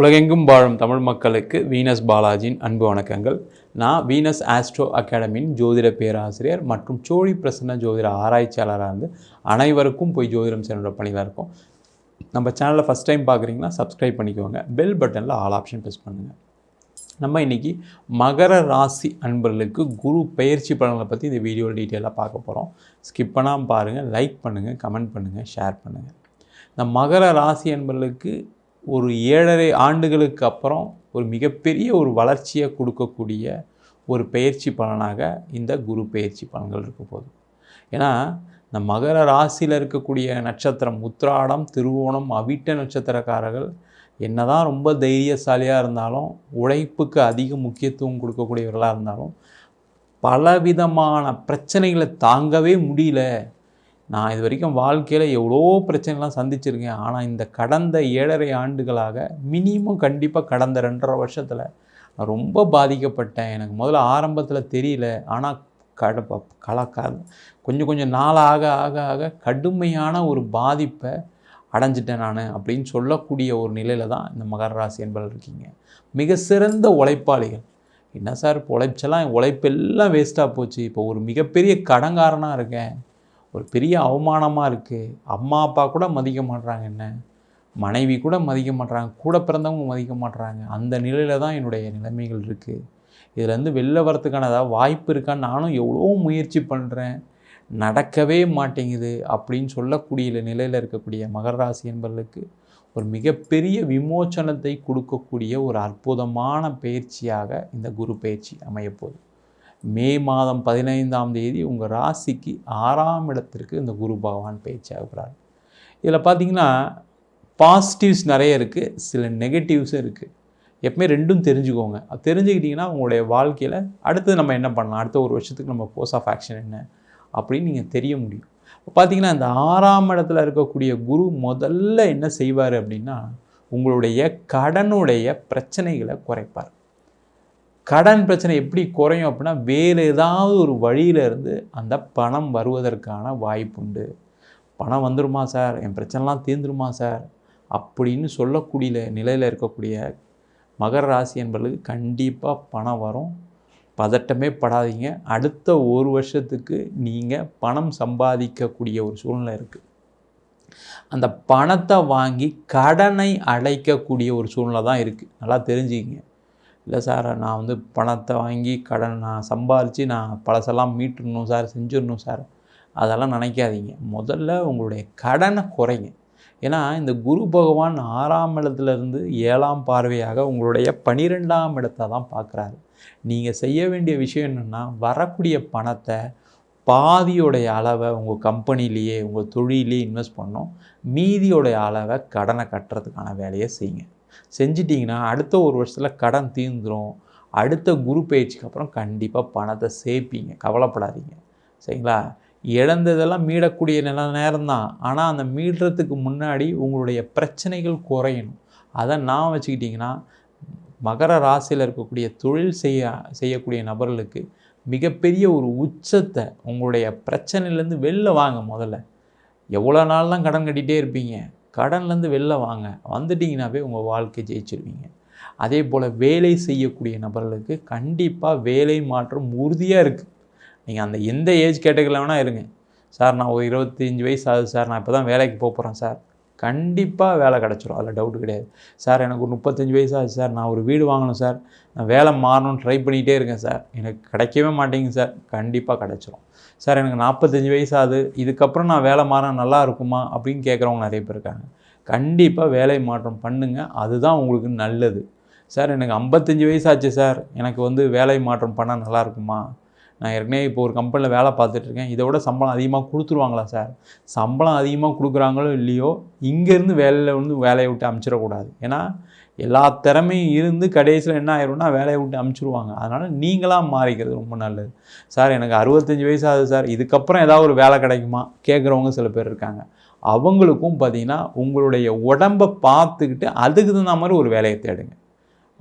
உலகெங்கும் வாழும் தமிழ் மக்களுக்கு வீனஸ் பாலாஜியின் அன்பு வணக்கங்கள். நான் வீனஸ் ஆஸ்ட்ரோ அகாடமியின் ஜோதிட பேராசிரியர் மற்றும் சோழி பிரசன்ன ஜோதிட ஆராய்ச்சியாளராக இருந்து அனைவருக்கும் போய் ஜோதிடம் செய்யணுன்ற பணியில் இருக்கோம். நம்ம சேனலில் ஃபஸ்ட் டைம் பார்க்குறீங்கன்னா சப்ஸ்கிரைப் பண்ணிக்கோங்க. பெல் பட்டனில் ஆல் ஆப்ஷன் ப்ரெஸ் பண்ணுங்கள் நம்ம இன்றைக்கி மகர ராசி அன்பர்களுக்கு குரு பயிற்சி பலன்களை பற்றி இந்த வீடியோவில் டீட்டெயிலாக பார்க்க போகிறோம் ஸ்கிப் பண்ணாமல் பாருங்கள் லைக் பண்ணுங்கள் கமெண்ட் பண்ணுங்கள் ஷேர் பண்ணுங்கள் இந்த மகர ராசி அன்பர்களுக்கு ஒரு ஏழரை ஆண்டுகளுக்கு அப்புறம் ஒரு மிகப்பெரிய ஒரு வளர்ச்சியை கொடுக்கக்கூடிய ஒரு பயிற்சி பலனாக இந்த குரு பயிற்சி பலன்கள் இருக்க போகுது. ஏன்னா இந்த மகர ராசியில் இருக்கக்கூடிய நட்சத்திரம் உத்ராடம் திருவோணம் அவிட்ட நட்சத்திரக்காரர்கள் என்னதான் ரொம்ப தைரியசாலியாக இருந்தாலும் உழைப்புக்கு அதிக முக்கியத்துவம் கொடுக்கக்கூடியவர்களாக இருந்தாலும் பலவிதமான பிரச்சனைகளை தாங்கவே முடியல. நான் இது வரைக்கும் வாழ்க்கையில் எவ்வளோ பிரச்சனைலாம் சந்திச்சிருக்கேன். ஆனால் இந்த கடந்த ஏழரை ஆண்டுகளாக மினிமம் கண்டிப்பாக கடந்த ரெண்டரை வருஷத்தில் நான் ரொம்ப பாதிக்கப்பட்டேன். எனக்கு முதல்ல ஆரம்பத்தில் தெரியல. ஆனால் கட கல கொஞ்சம் கொஞ்சம் நாள் ஆக ஆக ஆக கடுமையான ஒரு பாதிப்பை அடைஞ்சிட்டேன் நான் அப்படின்னு சொல்லக்கூடிய ஒரு நிலையில் தான் இந்த மகர ராசி என்பதில் இருக்கீங்க. மிக சிறந்த உழைப்பாளிகள். என்ன சார் இப்போ உழைச்செல்லாம் உழைப்பெல்லாம் வேஸ்ட்டாக போச்சு. இப்போ ஒரு மிகப்பெரிய கடங்காரனாக இருக்கேன். ஒரு பெரிய அவமானமாக இருக்குது அம்மா அப்பா கூட மதிக்க மாட்றாங்க என்ன? மனைவி கூட மதிக்க மாட்றாங்க. கூட பிறந்தவங்க மதிக்க மாட்றாங்க. அந்த நிலையில் தான் என்னுடைய நிலைமைகள் இருக்குது இதுலேருந்து வெளில வரத்துக்கான ஏதாவது வாய்ப்பு இருக்கான்னு நானும் எவ்வளோ முயற்சி பண்ணுறேன் நடக்கவே மாட்டேங்குது அப்படின்னு சொல்லக்கூடிய நிலையில் இருக்கக்கூடிய மகர ராசி என்பவர்களுக்கு ஒரு மிகப்பெரிய விமோச்சனத்தை கொடுக்கக்கூடிய ஒரு அற்புதமான பயிற்சியாக இந்த குரு பயிற்சி அமையப்போகுது மே மாதம் பதினைந்தாம் தேதி உங்கள் ராசிக்கு ஆறாம் இடத்திற்கு இந்த குரு பகவான் பேச்சாகிறார் இதில் பார்த்தீங்கன்னா பாசிட்டிவ்ஸ் நிறைய இருக்குது சில நெகட்டிவ்ஸும் இருக்குது எப்பவுமே ரெண்டும் தெரிஞ்சுக்கோங்க. அது தெரிஞ்சுக்கிட்டிங்கன்னா உங்களுடைய வாழ்க்கையில் அடுத்தது நம்ம என்ன பண்ணலாம்? அடுத்த ஒரு வருஷத்துக்கு நம்ம கோர்ஸ் ஆஃப் ஆக்ஷன் என்ன? அப்படின்னு நீங்கள் தெரிய முடியும். இப்போ பார்த்தீங்கன்னா இந்த ஆறாம் இடத்துல இருக்கக்கூடிய குரு முதல்ல என்ன செய்வார் அப்படின்னா உங்களுடைய கடனுடைய பிரச்சனைகளை குறைப்பார். கடன் பிரச்சனை எப்படி குறையும் அப்படின்னா வேறு ஏதாவது ஒரு வழியில இருந்து அந்த பணம் வருவதற்கான வாய்ப்புண்டு பணம் வந்துடுமா சார்? என் பிரச்சனைலாம் தீர்ந்துருமா சார்? அப்படின்னு சொல்லக்கூடிய நிலையில் இருக்கக்கூடிய மகர ராசி என்பவர்களுக்கு கண்டிப்பாக பணம் வரும். பதட்டமே படாதீங்க. அடுத்த ஒரு வருஷத்துக்கு நீங்கள் பணம் சம்பாதிக்கக்கூடிய ஒரு சூழ்நிலை இருக்குது அந்த பணத்தை வாங்கி கடனை அடைக்கக்கூடிய ஒரு சூழ்நிலை தான் இருக்குது நல்லா தெரிஞ்சுக்கிங்க. இல்லை சார் நான் வந்து பணத்தை வாங்கி கடன் நான் சம்பாரித்து நான் பழசெல்லாம் மீட்டுடணும் சார் செஞ்சிடணும் சார். அதெல்லாம் நினைக்காதீங்க. முதல்ல உங்களுடைய கடனை குறைங்க. ஏன்னா இந்த குரு பகவான் ஆறாம் இடத்துலேருந்து ஏழாம் பார்வையாக உங்களுடைய பனிரெண்டாம் இடத்தை தான் பார்க்குறாரு. நீங்கள் செய்ய வேண்டிய விஷயம் என்னென்னா வரக்கூடிய பணத்தை பாதியோடைய அளவை உங்கள் கம்பெனிலேயே உங்கள் தொழிலே இன்வெஸ்ட் பண்ணோம் மீதியோடைய அளவை கடனை கட்டுறதுக்கான வேலையை செய்யுங்க. செஞ்சிட்டிங்கன்னா அடுத்த ஒரு வருஷத்தில் கடன் தீர்ந்துடும் அடுத்த குரு பயிற்சிக்கு அப்புறம் கண்டிப்பாக பணத்தை சேர்ப்பீங்க. கவலைப்படாதீங்க. சரிங்களா? இழந்ததெல்லாம் மீடக்கூடிய நில நேரம் தான் ஆனால் அந்த மீடுறதுக்கு முன்னாடி உங்களுடைய பிரச்சனைகள் குறையணும். அதை நான் வச்சுக்கிட்டிங்கன்னா மகர ராசியில் இருக்கக்கூடிய தொழில் செய்ய செய்யக்கூடிய நபர்களுக்கு மிகப்பெரிய ஒரு உச்சத்தை உங்களுடைய பிரச்சனையிலேருந்து வெளில வாங்க முதல்ல. எவ்வளோ நாள் தான் கடன் கட்டிகிட்டே இருப்பீங்க? கடன்லேருந்து வெளில வாங்க. வந்துட்டிங்கனாவே உங்கள் வாழ்க்கை ஜெயிச்சிருவீங்க. அதே போல் வேலை செய்யக்கூடிய நபர்களுக்கு கண்டிப்பாக வேலை மாற்றம் உறுதியாக இருக்குது நீங்கள் அந்த எந்த ஏஜ் கேட்டகரியில் வேணால் இருங்க. சார் நான் ஒரு இருபத்தஞ்சி வயசு ஆகுது சார். நான் இப்போ தான் வேலைக்கு போக போகிறேன் சார். கண்டிப்பாக வேலை கிடச்சிரும். அதில் டவுட் கிடையாது. சார் எனக்கு ஒரு முப்பத்தஞ்சு வயசு ஆச்சு சார் நான் ஒரு வீடு வாங்கணும் சார் நான் வேலை மாறணும்னு ட்ரை பண்ணிகிட்டே இருக்கேன் சார் எனக்கு கிடைக்கவே மாட்டேங்குது சார் கண்டிப்பாக கிடச்சிரும். சார் எனக்கு நாற்பத்தஞ்சு வயசு ஆகுது. இதுக்கப்புறம் நான் வேலை மாற நல்லா இருக்குமா? அப்படின்னு கேட்குறவங்க நிறைய பேர் இருக்காங்க. கண்டிப்பாக வேலை மாற்றம் பண்ணுங்கள் அதுதான் உங்களுக்கு நல்லது. சார் எனக்கு ஐம்பத்தஞ்சு வயசாச்சு சார் எனக்கு வந்து வேலை மாற்றம் பண்ணால் நல்லா இருக்குமா? நான் ஏற்கனவே இப்போ ஒரு கம்பெனியில் வேலை பார்த்துட்ருக்கேன் இதை விட சம்பளம் அதிகமாக கொடுத்துருவாங்களா சார் சம்பளம் அதிகமாக கொடுக்குறாங்களோ இல்லையோ இங்கேருந்து வேலையில் வந்து வேலையை விட்டு அமுச்சிடக்கூடாது. ஏன்னா எல்லா திறமையும் இருந்து கடைசியில் என்ன ஆயிரும்னா வேலையை விட்டு அமுச்சிடுவாங்க அதனால் நீங்களாக மாறிக்கிறது ரொம்ப நல்லது. சார் எனக்கு அறுபத்தஞ்சி வயசு ஆகுது சார் இதுக்கப்புறம் ஏதாவது ஒரு வேலை கிடைக்குமா? கேட்குறவங்க சில பேர் இருக்காங்க. அவங்களுக்கும் பார்த்திங்கன்னா உங்களுடைய உடம்பை பார்த்துக்கிட்டு அதுக்கு தகுந்த மாதிரி ஒரு வேலையை தேடுங்க.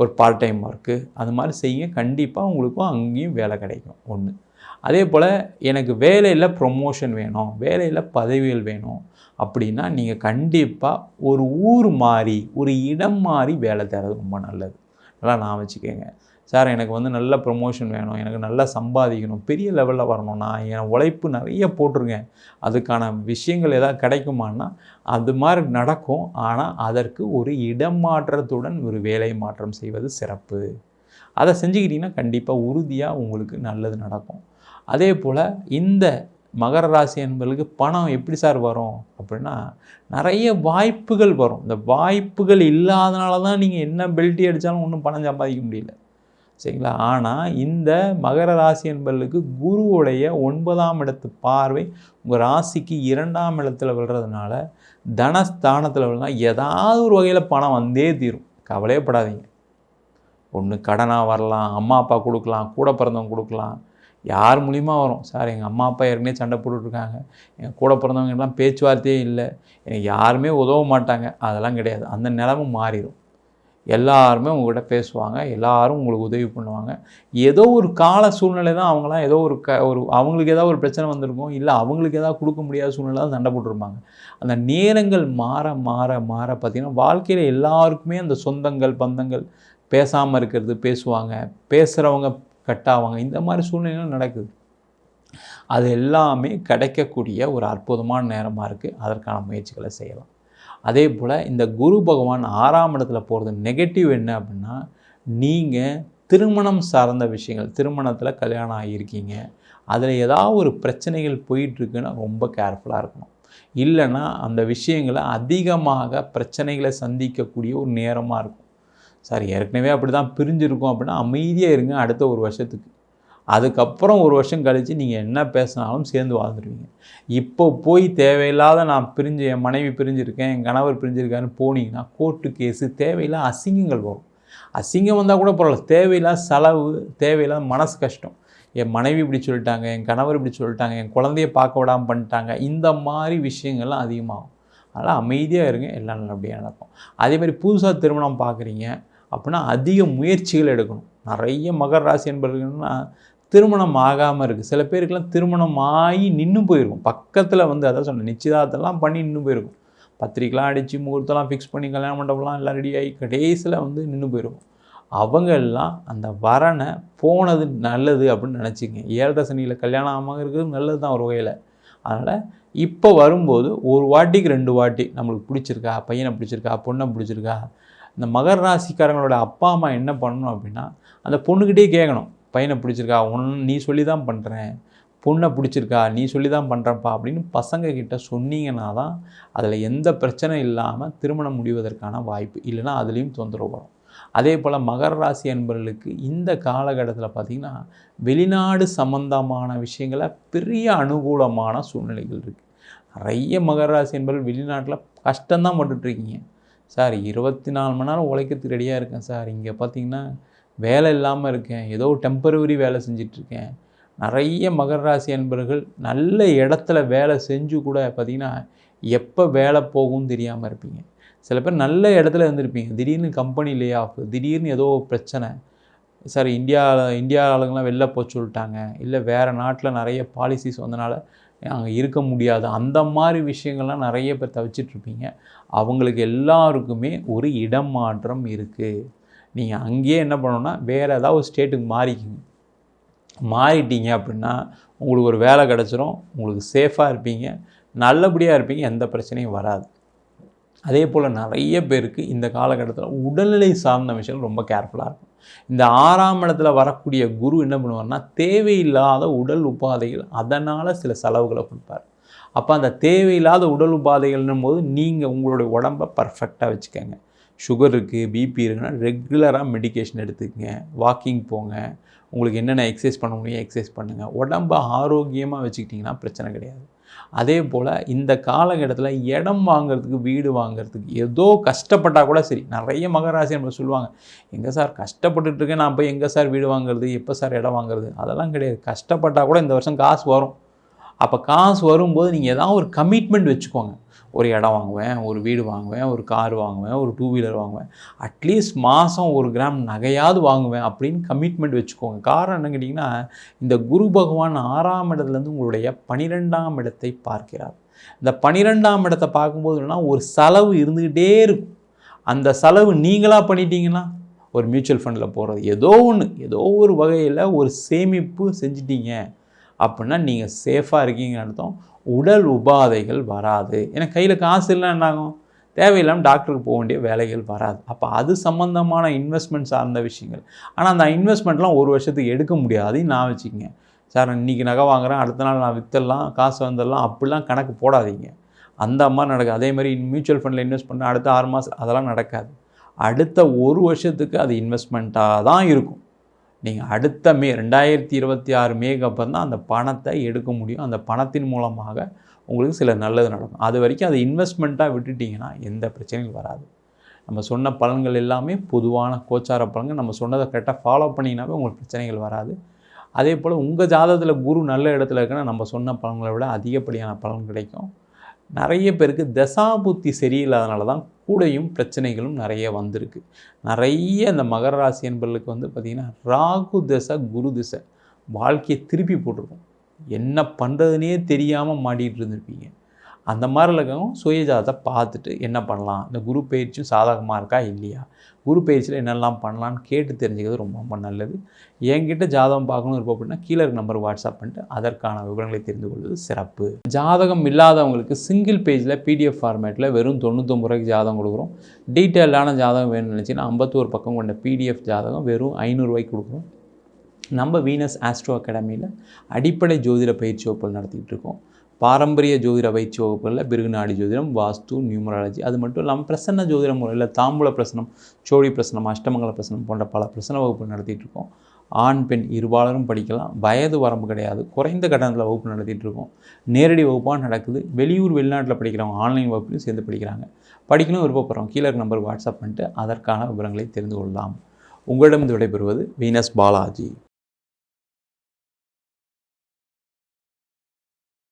ஒரு பார்ட் டைம் ஒர்க்கு அது மாதிரி செய்யுங்க. கண்டிப்பாக உங்களுக்கும் அங்கேயும் வேலை கிடைக்கும். ஒன்று அதே போல் எனக்கு வேலையில் ப்ரொமோஷன் வேணும். வேலையில் பதவிகள் வேணும். அப்படின்னா நீங்கள் கண்டிப்பாக ஒரு ஊர் மாறி ஒரு இடம் மாறி வேலை தேர்றது ரொம்ப நல்லது. நல்லா நான் வச்சுக்கோங்க. சார் எனக்கு வந்து நல்ல ப்ரொமோஷன் வேணும். எனக்கு நல்லா சம்பாதிக்கணும். பெரிய லெவலில் வரணும். நான் என் உழைப்பு நிறைய போட்டிருக்கேன். அதுக்கான விஷயங்கள் எதாவது கிடைக்குமான்னா அது மாதிரி நடக்கும். ஆனால் அதற்கு ஒரு இடம் மாற்றத்துடன் ஒரு வேலை மாற்றம் செய்வது சிறப்பு. அதை செஞ்சுக்கிட்டிங்கன்னா கண்டிப்பாக உறுதியாக உங்களுக்கு நல்லது நடக்கும். அதே போல் இந்த மகர ராசி என்பதுக்கு பணம் எப்படி சார் வரும்? அப்படின்னா நிறைய வாய்ப்புகள் வரும். இந்த வாய்ப்புகள் இல்லாதனால தான் நீங்கள் என்ன பெல்ட்டி அடித்தாலும் ஒன்றும் பணம் சம்பாதிக்க முடியல. சரிங்களா? ஆனால் இந்த மகர ராசி என்பவர்களுக்கு குருவுடைய ஒன்பதாம் இடத்து பார்வை உங்கள் ராசிக்கு இரண்டாம் இடத்துல விழுறதுனால தனஸ்தானத்தில் விழுனா ஏதாவது ஒரு வகையில் பணம் வந்தே தீரும். கவலையே படாதீங்க ஒன்று கடனாக வரலாம் அம்மா அப்பா கொடுக்கலாம் கூட பிறந்தவங்க கொடுக்கலாம். யார் மூலிமா வரும்? சார் எங்கள் அம்மா அப்பா ஏற்கனவே சண்டை போட்டுட்ருக்காங்க. எங்கள் கூட பிறந்தவங்க எல்லாம் பேச்சுவார்த்தையே இல்லை. எனக்கு யாருமே உதவ மாட்டாங்க. அதெல்லாம் கிடையாது. அந்த நிலமும் மாறிடும் எல்லாருமே உங்கள்கிட்ட பேசுவாங்க எல்லாரும் உங்களுக்கு உதவி பண்ணுவாங்க. ஏதோ ஒரு கால சூழ்நிலை தான் அவங்களாம் ஏதோ ஒரு க ஒரு அவங்களுக்கு ஏதாவது ஒரு பிரச்சனை வந்திருக்கும் இல்லை அவங்களுக்கு ஏதாவது கொடுக்க முடியாத சூழ்நிலை தான் சண்டை போட்டிருப்பாங்க. அந்த நேரங்கள் மாற மாற மாற பார்த்திங்கன்னா வாழ்க்கையில் எல்லாருக்குமே அந்த சொந்தங்கள் பந்தங்கள் பேசாமல் இருக்கிறது பேசுவாங்க பேசுகிறவங்க கட்டாவாங்க இந்த மாதிரி சூழ்நிலைகள் நடக்குது. அது எல்லாமே கிடைக்கக்கூடிய ஒரு அற்புதமான நேரமாக இருக்குது அதற்கான முயற்சிகளை செய்யலாம். அதே போல் இந்த குரு பகவான் ஆறாம் இடத்துல போகிறது நெகட்டிவ் என்ன அப்படின்னா நீங்கள் திருமணம் சார்ந்த விஷயங்கள் திருமணத்தில் கல்யாணம் ஆகியிருக்கீங்க. அதில் ஏதாவது ஒரு பிரச்சனைகள் போயிட்டுருக்குன்னா ரொம்ப கேர்ஃபுல்லாக இருக்கணும். இல்லைன்னா அந்த விஷயங்களை அதிகமாக பிரச்சனைகளை சந்திக்கக்கூடிய ஒரு நேரமாக இருக்கும். சார் ஏற்கனவே அப்படி தான் பிரிஞ்சிருக்கோம் அப்படின்னா அமைதியாக இருங்க அடுத்த ஒரு வருஷத்துக்கு. அதுக்கப்புறம் ஒரு வருஷம் கழித்து நீங்கள் என்ன பேசினாலும் சேர்ந்து வாழ்ந்துருவீங்க. இப்போ போய் தேவையில்லாத நான் பிரிஞ்சு என் மனைவி பிரிஞ்சிருக்கேன் என் கணவர் பிரிஞ்சிருக்காருன்னு போனீங்கன்னா கோர்ட்டு கேஸு தேவையில்லாத அசிங்கங்கள் வரும். அசிங்கம் வந்தால் கூட பரவாயில்ல. தேவையில்லாத செலவு தேவையில்லாத மனசு கஷ்டம். என் மனைவி இப்படி சொல்லிட்டாங்க என் கணவர் இப்படி சொல்லிட்டாங்க என் குழந்தைய பார்க்க விடாமல் பண்ணிட்டாங்க. இந்த மாதிரி விஷயங்கள்லாம் அதிகமாகும். அதனால் அமைதியாக இருங்க. எல்லாம் நல்லபடியாக நடக்கும். அதே மாதிரி புதுசாக திருமணம் பார்க்குறீங்க அப்படின்னா அதிக முயற்சிகள் எடுக்கணும். நிறைய மகர் ராசி என்பவர்கள்னா திருமணம் ஆகாமல் இருக்குது சில பேருக்கெல்லாம் திருமணம் ஆகி நின்று போயிருக்கும். பக்கத்தில் வந்து அதான் சொன்னேன் நிச்சயதார்த்தம்லாம் பண்ணி நின்று போயிருக்கும். பத்திரிக்கைலாம் அடித்து முகூர்த்தம்லாம் ஃபிக்ஸ் பண்ணி கல்யாண மண்டபம்லாம் எல்லாம் ரெடி ஆகி கடைசியில் வந்து நின்று போயிருக்கும். அவங்கெல்லாம் அந்த வரனை போனது நல்லது அப்படின்னு நினச்சிங்க ஏழரை சனியில் கல்யாணம் ஆகாமல் இருக்கிறது நல்லது தான் ஒரு வகையில். அதனால் இப்போ வரும்போது ஒரு வாட்டிக்கு ரெண்டு வாட்டி நம்மளுக்கு பிடிச்சிருக்கா பையனை பிடிச்சிருக்கா பொண்ணை பிடிச்சிருக்கா இந்த மகர ராசிக்காரங்களோட அப்பா அம்மா என்ன பண்ணணும் அப்படின்னா அந்த பொண்ணுக்கிட்டே கேட்கணும். பையனை பிடிச்சிருக்கா உன் நீ சொல்லி தான் பண்ணுறேன் பொண்ணை பிடிச்சிருக்கா நீ சொல்லி தான் பண்ணுறப்பா அப்படின்னு பசங்க கிட்ட சொன்னீங்கன்னா தான் அதில் எந்த பிரச்சனை இல்லாமல் திருமணம் முடிவதற்கான வாய்ப்பு இல்லைன்னா அதுலேயும் தொந்தரவு வரும். அதே போல் மகர ராசி அன்பர்களுக்கு இந்த காலகட்டத்தில் பார்த்திங்கன்னா வெளிநாடு சம்பந்தமான விஷயங்கள பெரிய அனுகூலமான சூழ்நிலைகள் இருக்குது நிறைய மகர ராசி அன்பர்கள் வெளிநாட்டில் கஷ்டம்தான் பட்டுட்ருக்கீங்க சார் இருபத்தி நாலு மணி நேரம் உழைக்கிறதுக்கு ரெடியாக இருக்கேன் சார். இங்கே பார்த்தீங்கன்னா வேலை இல்லாமல் இருக்கேன். ஏதோ டெம்பரவரி வேலை செஞ்சிட்ருக்கேன். நிறைய மகர ராசி அன்பர்கள் நல்ல இடத்துல வேலை செஞ்சு கூட பார்த்திங்கன்னா எப்போ வேலை போகும்னு தெரியாமல் இருப்பீங்க. சில பேர் நல்ல இடத்துல இருந்திருப்பீங்க. திடீர்னு கம்பெனி லே ஆஃப் திடீர்னு ஏதோ பிரச்சனை. சார் இந்தியா இந்தியா ஆளுங்களாம் வெளில போக சொல்லிட்டாங்க. இல்லை வேறு நாட்டில் நிறைய பாலிசிஸ் வந்தனால அங்கே இருக்க முடியாது. அந்த மாதிரி விஷயங்கள்லாம் நிறைய பேர் தவிச்சிட்ருப்பீங்க. அவங்களுக்கு எல்லாருக்குமே ஒரு இடம் மாற்றம் இருக்குது நீங்கள் அங்கேயே என்ன பண்ணணும்னா வேறு ஏதாவது ஒரு ஸ்டேட்டுக்கு மாறிக்கிங்க. மாறிட்டீங்க அப்படின்னா உங்களுக்கு ஒரு வேலை கிடச்சிரும் உங்களுக்கு சேஃபாக இருப்பீங்க நல்லபடியாக இருப்பீங்க எந்த பிரச்சனையும் வராது. அதே போல் நிறைய பேருக்கு இந்த காலகட்டத்தில் உடல்நிலை சார்ந்த விஷயம் ரொம்ப கேர்ஃபுல்லாக இருக்கும். இந்த ஆறாம் இடத்துல வரக்கூடிய குரு என்ன பண்ணுவார்னா தேவையில்லாத உடல் உபாதைகள் அதனால் சில செலவுகளை கொடுப்பார். அப்போ அந்த தேவையில்லாத உடல் உபாதைகள்னும் போது நீங்கள் உங்களுடைய உடம்பை பர்ஃபெக்டாக வச்சுக்கோங்க. சுகர் இருக்குது பிபி இருக்குன்னா ரெகுலராக மெடிக்கேஷன் எடுத்துக்கங்க. வாக்கிங் போங்க. உங்களுக்கு என்னென்ன எக்ஸசைஸ் பண்ண முடியும் எக்ஸசைஸ் பண்ணுங்கள் உடம்பை ஆரோக்கியமாக வச்சுக்கிட்டிங்கன்னா பிரச்சனை கிடையாது. அதே போல் இந்த காலகட்டத்தில் இடம் வாங்குறதுக்கு வீடு வாங்குறதுக்கு ஏதோ கஷ்டப்பட்டால் கூட சரி. நிறைய மகராசி நம்ம சொல்லுவாங்க எங்கே சார் கஷ்டப்பட்டுட்ருக்கேன் நான் போய் எங்கே சார் வீடு வாங்குறது? எப்போ சார் இடம் வாங்குறது? அதெல்லாம் கிடையாது. கஷ்டப்பட்டால் கூட இந்த வருஷம் காசு வரும். அப்போ காசு வரும்போது நீங்கள் ஏதாவது ஒரு கமிட்மெண்ட் வச்சுக்கோங்க. ஒரு இடம் வாங்குவேன் ஒரு வீடு வாங்குவேன் ஒரு கார் வாங்குவேன் ஒரு டூ வீலர் வாங்குவேன். அட்லீஸ்ட் மாதம் ஒரு கிராம் நகையாவது வாங்குவேன் அப்படின்னு கமிட்மெண்ட் வச்சுக்கோங்க. காரணம் என்ன கேட்டிங்கன்னா இந்த குரு பகவான் ஆறாம் இடத்துலேருந்து உங்களுடைய பனிரெண்டாம் இடத்தை பார்க்கிறார். இந்த பனிரெண்டாம் இடத்தை பார்க்கும்போது என்னன்னா ஒரு செலவு இருந்துக்கிட்டே இருக்கும். அந்த செலவு நீங்களாக பண்ணிட்டீங்கன்னா ஒரு மியூச்சுவல் ஃபண்டில் போகிறது ஏதோ ஒன்று ஏதோ ஒரு வகையில் ஒரு சேமிப்பு செஞ்சிட்டீங்க. அப்படின்னா நீங்கள் சேஃபாக இருக்கீங்கன்னு அர்த்தம். உடல் உபாதைகள் வராது. ஏன்னா கையில் காசு இல்லை என்னாகும்? தேவையில்லாமல் டாக்டருக்கு போக வேண்டிய வேலைகள் வராது. அப்போ அது சம்மந்தமான இன்வெஸ்ட்மெண்ட் சார்ந்த விஷயங்கள். ஆனால் அந்த இன்வெஸ்ட்மெண்ட்லாம் ஒரு வருஷத்துக்கு எடுக்க முடியாது நான் வச்சுக்கங்க. சார் இன்றைக்கி நகை வாங்குகிறேன் அடுத்த நாள் நான் வித்தரலாம் காசு வந்துடலாம் அப்படிலாம் கணக்கு போடாதீங்க. அந்த மாதிரி நடக்காது அதே மாதிரி மியூச்சுவல் ஃபண்டில் இன்வெஸ்ட் பண்ண அடுத்த ஆறு மாதம் அதெல்லாம் நடக்காது. அடுத்த ஒரு வருஷத்துக்கு அது இன்வெஸ்ட்மெண்ட்டாக தான் இருக்கும். நீங்கள் அடுத்த மே ரெண்டாயிரத்தி இருபத்தி ஆறு மேக்கு அப்புறம் தான் அந்த பணத்தை எடுக்க முடியும். அந்த பணத்தின் மூலமாக உங்களுக்கு சில நல்லது நடக்கும். அது வரைக்கும் அதை இன்வெஸ்ட்மெண்ட்டாக விட்டுட்டிங்கன்னா எந்த பிரச்சனையும் வராது. நம்ம சொன்ன பலன்கள் எல்லாமே பொதுவான கோச்சார பலன்கள். நம்ம சொன்னதை கரெக்டாக ஃபாலோ பண்ணிங்கனாவே உங்களுக்கு பிரச்சனைகள் வராது. அதே போல் உங்கள் ஜாதகத்தில் குரு நல்ல இடத்துல இருக்குன்னா நம்ம சொன்ன பலன்களை விட அதிகப்படியான பலன் கிடைக்கும். நிறைய பேருக்கு தசாபுத்தி சரியில்லாதனால தான் கூடையும் பிரச்சனைகளும் நிறைய வந்திருக்கு. நிறைய இந்த மகர ராசி என்பர்களுக்கு வந்து பார்த்திங்கன்னா ராகு தசை குரு திசை வாழ்க்கையை திருப்பி போட்டிருக்கும். என்ன பண்ணுறதுனே தெரியாமல் மாட்டிகிட்டு இருந்திருப்பீங்க. அந்த மாதிரி இருக்கவங்க சுயஜாதத்தை பார்த்துட்டு என்ன பண்ணலாம்? இந்த குரு பயிற்சியும் சாதகமாக இருக்கா? இல்லையா? குரு பயிற்சியில் என்னெல்லாம் பண்ணலான்னு கேட்டு தெரிஞ்சுக்கிறது ரொம்ப ரொம்ப நல்லது. என்கிட்ட ஜாதகம் பார்க்கணும் இருப்போம் அப்படின்னா கீழே இருக்க நம்பர் வாட்ஸ்அப் பண்ணிட்டு அதற்கான விவரங்களை தெரிந்து கொள்வது சிறப்பு. ஜாதகம் இல்லாதவங்களுக்கு சிங்கிள் பேஜில் பிடிஎஃப் ஃபார்மேட்டில் வெறும் தொண்ணூத்தொம்பது ரூபாய்க்கு ஜாதகம் கொடுக்குறோம். டீட்டெயிலான ஜாதகம் வேணும்னு நினச்சிங்கன்னா ஐம்பத்தோரு பக்கம் கொண்ட பிடிஎஃப் ஜாதகம் வெறும் ஐநூறுரூவாய்க்கு கொடுக்குறோம். நம்ம வீனஸ் ஆஸ்ட்ரோ அகாடமியில் அடிப்படை ஜோதிட பயிற்சி வகுப்புகள் நடத்திக்கிட்டு இருக்கோம். பாரம்பரிய ஜோதிட பயிற்சி வகுப்புகளில் பிருகுநாடி ஜோதிடம் வாஸ்து நியூமராலஜி அது மட்டும் இல்லாமல் பிரசன்ன ஜோதிட முறையில் தாம்பூல பிரசனம் சோழி பிரசனம் அஷ்டமங்கல பிரசனம் போன்ற பல பிரசன வகுப்பு நடத்திட்டுருக்கோம் ஆண் பெண் இருபாலரும் படிக்கலாம். வயது வரம்பு கிடையாது. குறைந்த கட்டணத்தில் வகுப்பு நடத்திட்டு இருக்கோம். நேரடி வகுப்பாக நடக்குது. வெளியூர் வெளிநாட்டில் படிக்கிறவங்க ஆன்லைன் வகுப்புலையும் சேர்ந்து படிக்கிறாங்க. படிக்கணும் விருப்பப்படுறோம் கீழே நம்பர் வாட்ஸ்அப் பண்ணிட்டு அதற்கான விவரங்களை தெரிந்து கொள்ளலாம். உங்களிடம் விடைபெறுவது வீனஸ் பாலாஜி.